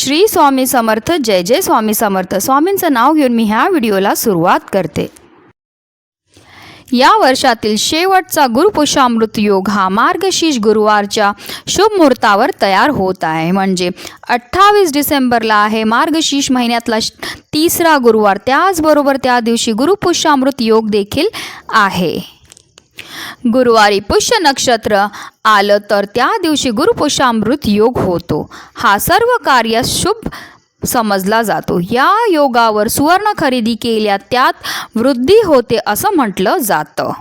श्री स्वामी समर्थ जय जय स्वामी समर्थ. स्वामींचं नाव घेऊन मी ह्या व्हिडिओला सुरुवात करते. या वर्षातील शेवटचा गुरुपुषामृत योग हा मार्गशीर्ष गुरुवारच्या शुभ मुहूर्तावर तयार होत आहे. म्हणजे अठ्ठावीस डिसेंबरला आहे. मार्गशीर्ष महिन्यातला तिसरा गुरुवार. त्याचबरोबर त्या दिवशी गुरुपुष्यामृत योग देखील आहे. गुरुवारी पुष्य नक्षत्र आलं तर त्या दिवशी गुरुपुष्यामृत योग होतो. हा सर्व कार्य शुभ समजला जातो. या योगावर सुवर्ण खरेदी केल्या त्यात वृद्धी होते असं म्हटलं जातं.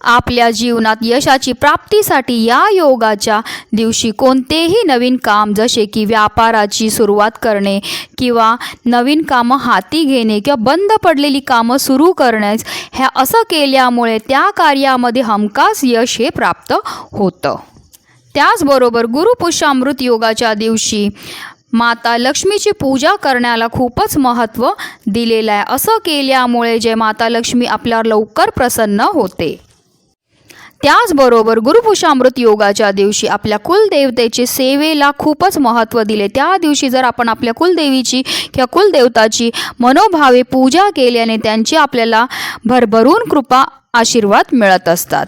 आपल्या जीवनात यशाची प्राप्तीसाठी या योगाच्या दिवशी कोणतेही नवीन काम जसे की व्यापाराची सुरुवात करणे किंवा नवीन कामं हाती घेणे किंवा बंद पडलेली कामं सुरू करण्यास ह्या असं केल्यामुळे त्या कार्यामध्ये हमखास यश हे प्राप्त होतं. त्याचबरोबर गुरुपुष्यामृत योगाच्या दिवशी माता लक्ष्मीची पूजा करण्याला खूपच महत्त्व दिलेलं आहे. असं केल्यामुळे जे माता लक्ष्मी आपल्यावर लवकर प्रसन्न होते. त्याचबरोबर गुरुपुषामृत योगाच्या दिवशी आपल्या कुलदेवतेचे सेवेला खूपच महत्त्व दिले. त्या दिवशी जर आपण आपल्या कुलदेवीची किंवा कुलदेवताची मनोभावे पूजा केल्याने त्यांची आपल्याला भरभरून कृपा आशीर्वाद मिळत असतात.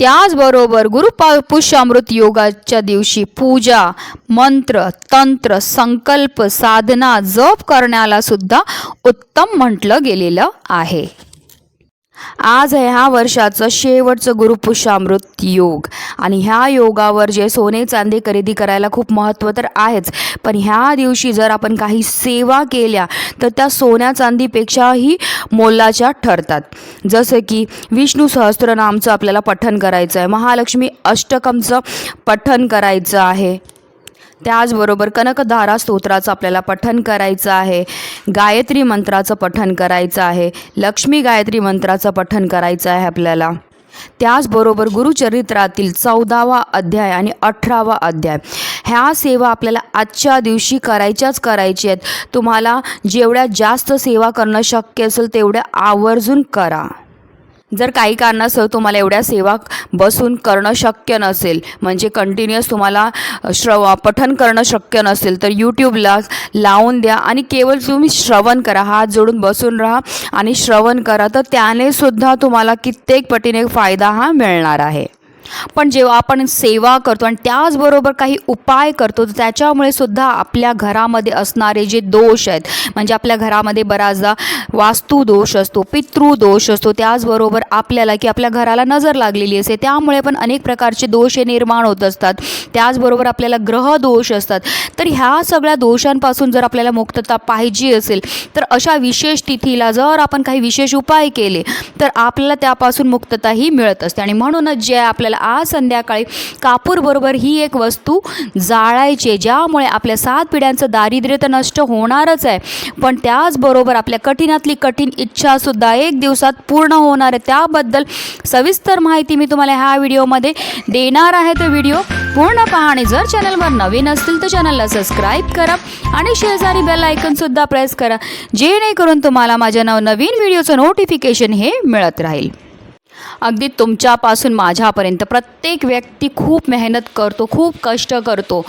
त्याचबरोबर गुरुपा पुष्यामृत योगाच्या दिवशी पूजा मंत्र तंत्र संकल्प साधना जप करण्याला सुद्धा उत्तम म्हटलं गेलेलं आहे. आज आहे ह्या वर्षाचं शेवटचं गुरुपुष्यामृत योग. आणि ह्या योगावर जे सोने चांदी खरेदी करायला खूप महत्त्व तर आहेच. पण ह्या दिवशी जर आपण काही सेवा केल्या तर त्या सोन्या चांदीपेक्षाही मोलाच्या ठरतात. जसं की विष्णू सहस्त्रनामचं आपल्याला पठण करायचं आहे महालक्ष्मी अष्टकमचं पठण करायचं आहे. त्याचबरोबर कनकधारा स्तोत्राचं आपल्याला पठन करायचं आहे. गायत्री मंत्राचं पठन करायचं आहे. लक्ष्मी गायत्री मंत्राचं पठन करायचं आहे आपल्याला. त्याचबरोबर गुरुचरित्रातील चौदावा अध्याय आणि अठरावा अध्याय. ह्या सेवा आपल्याला आजच्या दिवशी करायच्याच करायची आहेत. तुम्हाला जेवढ्या जास्त सेवा करणं शक्य असेल तेवढ्या आवर्जून करा. जर काही कारणास्तव तुम्हाला एवढ्या सेवा बसून करणं शक्य नसेल म्हणजे कंटिन्युअस तुम्हाला श्रव पठन करणं शक्य नसेल तर यूट्यूबला लावून द्या आणि केवळ तुम्ही श्रवण करा हात जोडून बसून राहा आणि श्रवण करा तर त्याने सुद्धा तुम्हाला कित्येक पटीने फायदा हा मिळणार आहे. पण जेव्हा आपण सेवा करतो आणि त्याचबरोबर काही उपाय करतो तर त्याच्यामुळे सुद्धा आपल्या घरामध्ये असणारे जे दोष आहेत म्हणजे आपल्या घरामध्ये बराचदा वास्तू दोष असतो पितृ दोष असतो त्याचबरोबर आपल्याला की आपल्या घराला नजर लागलेली असते त्यामुळे पण अनेक प्रकारचे दोष हे निर्माण होत असतात. त्याचबरोबर आपल्याला ग्रह दोष असतात. तर ह्या सगळ्या दोषांपासून जर आपल्याला मुक्तता पाहिजे असेल तर अशा विशेष तिथीला जर आपण काही विशेष उपाय केले तर आपल्याला त्यापासून मुक्तताही मिळत असते. आणि म्हणूनच जे आपल्याला आज संध्याकाळी कापूरबरोबर ही एक वस्तू जाळायची ज्यामुळे आपल्या सात पिढ्यांचं दारिद्र्य तर नष्ट होणारच आहे. पण त्याचबरोबर आपल्या कठीणातली कठीण इच्छासुद्धा एक दिवसात पूर्ण होणार आहे. त्याबद्दल सविस्तर माहिती मी तुम्हाला ह्या व्हिडिओमध्ये देणार आहे. तो व्हिडिओ पूर्ण पहा आणि जर चॅनलवर नवीन असतील तर चॅनलला सबस्क्राईब करा आणि शेजारी बेल आयकनसुद्धा प्रेस करा जेणेकरून तुम्हाला माझ्या नवनवीन व्हिडिओचं नोटिफिकेशन हे मिळत राहील. अगदी तुमच्यापासून माझ्यापर्यंत. प्रत्येक व्यक्ती खूप मेहनत करतो खूप कष्ट करतो.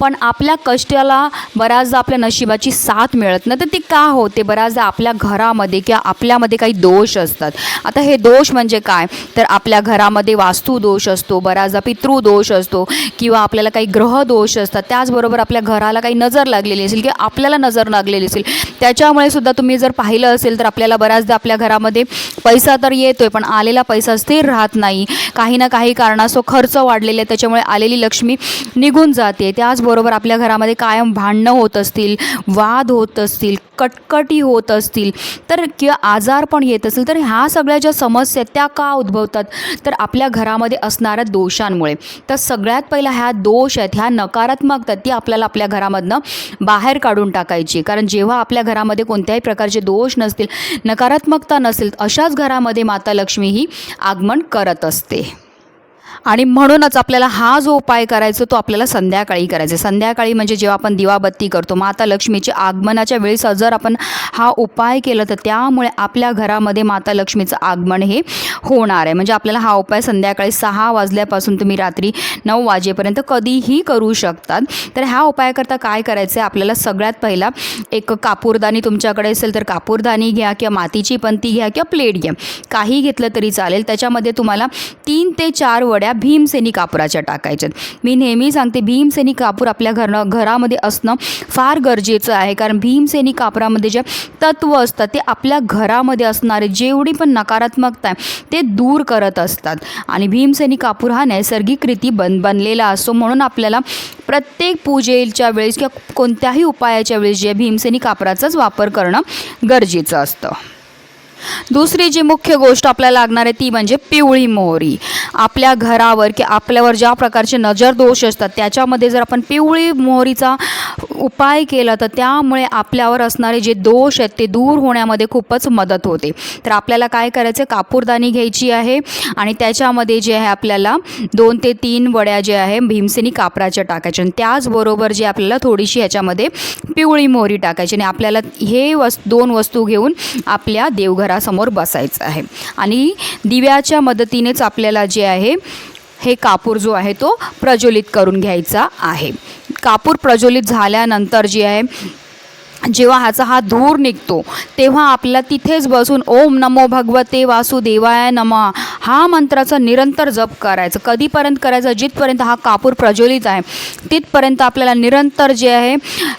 पण आपल्या कष्टाला बऱ्याचदा आपल्या नशिबाची साथ मिळत नाही. तर ती का होते? बऱ्याचदा आपल्या घरामध्ये किंवा आपल्यामध्ये काही दोष असतात. आता हे दोष म्हणजे काय? तर आपल्या घरामध्ये वास्तू दोष असतो बऱ्याचदा पितृ दोष असतो किंवा आपल्याला काही ग्रह दोष असतात. त्याचबरोबर आपल्या घराला काही नजर लागलेली असेल किंवा आपल्याला नजर लागलेली असेल. त्याच्यामुळे सुद्धा तुम्ही जर पाहिलं असेल तर आपल्याला बऱ्याचदा आपल्या घरामध्ये पैसा तर येतोय पण आलेला पैसा स्थिर राहत नाही. काही ना काही कारणास्तव खर्च वाढलेले आहे त्याच्यामुळे आलेली लक्ष्मी निघून जाते. त्याचबरोबर आपल्या घरामध्ये कायम भांडणं होत असतील वाद होत असतील कटकटी होत असतील. तर किंवा आजार पण येत असेल तर ह्या सगळ्या ज्या समस्या आहेत त्या का उद्भवतात? तर आपल्या घरामध्ये असणाऱ्या दोषांमुळे. तर सगळ्यात पहिला ह्या दोष आहेत ह्या नकारात्मकता ती आपल्याला आपल्या घरामधनं बाहेर काढून टाकायची. कारण जेव्हा आपल्या घरामध्ये कोणत्याही प्रकारचे दोष नसतील नकारात्मकता नसेल अशाच घरामध्ये माता लक्ष्मी ही आगमन करत असते. आणि म्हणूनच आपल्याला हा जो उपाय करायचा तो आपल्याला संध्याकाळी करायचा. आहे. संध्याकाळी म्हणजे जेव्हा आपण दिवाबत्ती करतो माता लक्ष्मीच्या आगमनाच्या वेळेस जर आपण हा उपाय केला तर त्यामुळे आपल्या घरामध्ये माता लक्ष्मीचं आगमन हे होणार आहे. म्हणजे आपल्याला हा उपाय संध्याकाळी सहा वाजल्यापासून तुम्ही रात्री नऊ वाजेपर्यंत कधीही करू शकतात. तर ह्या उपायाकरता काय करायचं आहे आपल्याला सगळ्यात पहिला एक कापूरदानी तुमच्याकडे असेल तर कापूरदानी घ्या किंवा मातीची पंती घ्या किंवा प्लेट घ्या. काही घेतलं तरी चालेल. त्याच्यामध्ये तुम्हाला तीन ते चार वड्या भीमसेनी कापुराच्या टाकायच्यात. मी नेहमी सांगते भीमसेनी कापूर आपल्या घर घरामध्ये असणं फार गरजेचं आहे. कारण भीमसेनी कापरामध्ये जे तत्व असतात ते आपल्या घरामध्ये असणारे जेवढी पण नकारात्मकता आहे ते दूर करत असतात. आणि भीमसेनी कापूर हा नैसर्गिकरीती बन बनलेला असतो म्हणून आपल्याला प्रत्येक पूजेच्या वेळेस किंवा कोणत्याही उपायाच्या वेळेस जे भीमसेनी कापराचाच वापर करणं गरजेचं असतं. दुसरी जी मुख्य गोष्ट आपल्याला लागणार आहे ती म्हणजे पिवळी मोहरी. आपल्या घरावर की आपल्यावर ज्या प्रकारचे नजर दोष असतात त्याच्यामध्ये जर आपण पिवळी मोहरीचा उपाय केला तर त्यामुळे आपल्यावर असणारे जे दोष आहेत ते दूर होण्यामध्ये खूपच मदत होते. तर आपल्याला काय करायचं कापूरदानी घ्यायची आहे आणि त्याच्यामध्ये जे आहे आपल्याला दोन ते तीन वड्या जे आहे भीमसेनी कापराच्या टाकायच्या आणि त्याचबरोबर जे आपल्याला थोडीशी ह्याच्यामध्ये पिवळी मोहरी टाकायची आणि आपल्याला हे वस् दोन वस्तू घेऊन आपल्या देवघरासमोर बसायचं आहे. आणि दिव्याच्या मदतीनेच आपल्याला जे आहे हे कापूर जो आहे तो प्रज्वलित करून घ्यायचा आहे. कापूर प्रज्वलित झाल्यानंतर जे आहे जेव्हा ह्याचा हा धूर निघतो तेव्हा आपल्याला तिथेच बसून ओम नमो भगवते वासुदेवाय नमः हा मंत्राचा निरंतर जप करायचं. कधीपर्यंत करायचं? जिथपर्यंत हा कापूर प्रज्वलित आहे तिथपर्यंत आपल्याला निरंतर जे आहे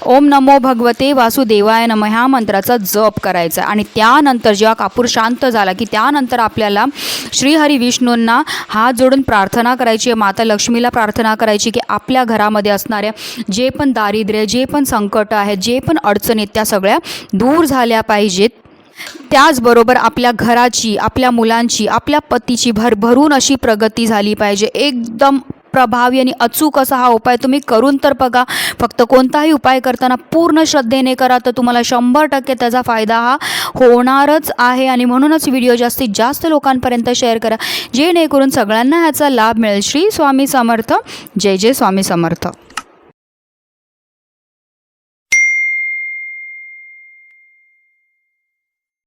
ओम नमो भगवते वासुदेवाय नम ह्या मंत्राचा जप करायचा आणि त्यानंतर जेव्हा कापूर शांत झाला की त्यानंतर आपल्याला श्रीहरी विष्णूंना हात जोडून प्रार्थना करायची आहे माता लक्ष्मीला प्रार्थना करायची की आपल्या घरामध्ये असणाऱ्या जे पण दारिद्र्य जे पण संकट आहेत जे पण अडचणी आहेत त्या सगळ्या दूर झाल्या पाहिजेत. त्याचबरोबर आपल्या घराची आपल्या मुलांची आपल्या पतीची भरभरून अशी प्रगती झाली पाहिजे. एकदम प्रभावी आणि अचूक असा हा उपाय तुम्ही करून तर बघा. फक्त कोणताही उपाय करताना पूर्ण श्रद्धेने करा तर तुम्हाला शंभर टक्के त्याचा फायदा हा होणारच आहे. आणि म्हणूनच व्हिडिओ जास्तीत जास्त लोकांपर्यंत शेअर करा. जेणेकरून सगळ्यांना ह्याचा लाभ मिळेल. श्री स्वामी समर्थ. जय जय स्वामी समर्थ.